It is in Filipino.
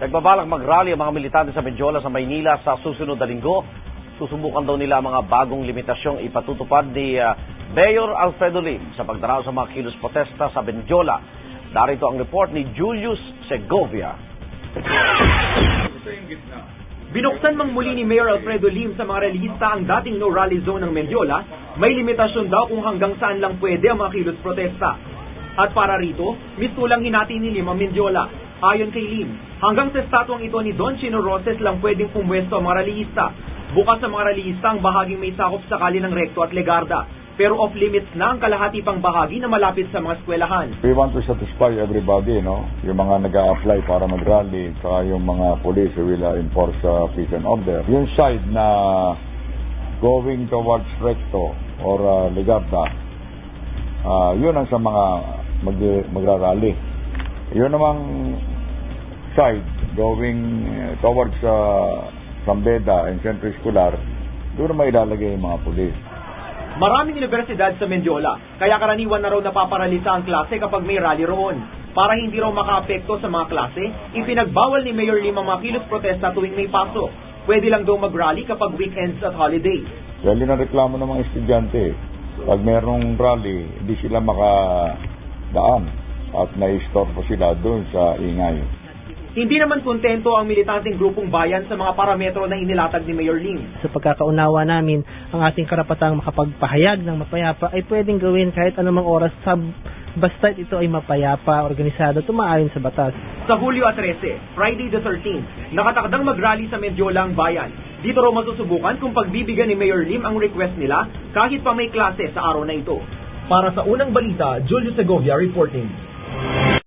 Nagbabalak mag-rally ang mga militante sa Menjola sa Maynila sa susunod na linggo. Susubukan daw nila mga bagong limitasyong ipatutupad ni ah, Mayor Alfredo Lim sa pagdaraw sa mga kilos protesta sa Benjola. Darito ang report ni Julius Segovia. Binuksan mang muli ni Mayor Alfredo Lim sa mga relihista ang dating no rally zone ng Mendiola, may limitasyon daw kung hanggang saan lang pwede ang mga kilos protesta. At para rito, mistulang hinati ni Lim ang Mendiola. Ayon kay Lim, hanggang sa estatwang ito ni Don Chino Roses lang pwedeng pumwesto ang mga relihista. Bukas sa mga relihista ang bahaging may sakop sakali ng Recto at Legarda. Pero off-limits na ang kalahati pang bahagi na malapit sa mga eskwelahan. We want to satisfy everybody, no? Yung mga nag apply para mag-rally, saka yung mga police who will uh, enforce uh, peace and order. Yung side na going towards Recto or uh, Ligarda, uh, yun ang sa mga mag magrarally. Yun namang side going uh, towards uh, Sambeda and Centro Escolar, doon naman ilalagay yung mga police. Maraming universidad sa Mendiola, kaya karaniwan na raw napaparalisa ang klase kapag may rally roon. Para hindi raw makaapekto sa mga klase, ipinagbawal ni Mayor Lim ang mga kilos protesta tuwing may pasok. Pwede lang daw mag-rally kapag weekends at holidays. Dahil yun ang reklamo ng mga estudyante. Pag merong rally, hindi sila makadaan at na-store po sila doon sa ingay. Hindi naman kontento ang militanteng grupong bayan sa mga parametro na inilatag ni Mayor Lim. sa pagkakaunawa namin, ang ating karapatang makapagpahayag ng mapayapa ay pwedeng gawin kahit anumang oras sa basta ito ay mapayapa, organisado, tumaayon sa batas. Sa Hulyo at 13, Friday the 13th, nakatakdang mag-rally sa Mendiola ang bayan. Dito raw masusubukan kung pagbibigyan ni Mayor Lim ang request nila kahit pa may klase sa araw na ito. Para sa unang balita, Julio Segovia reporting.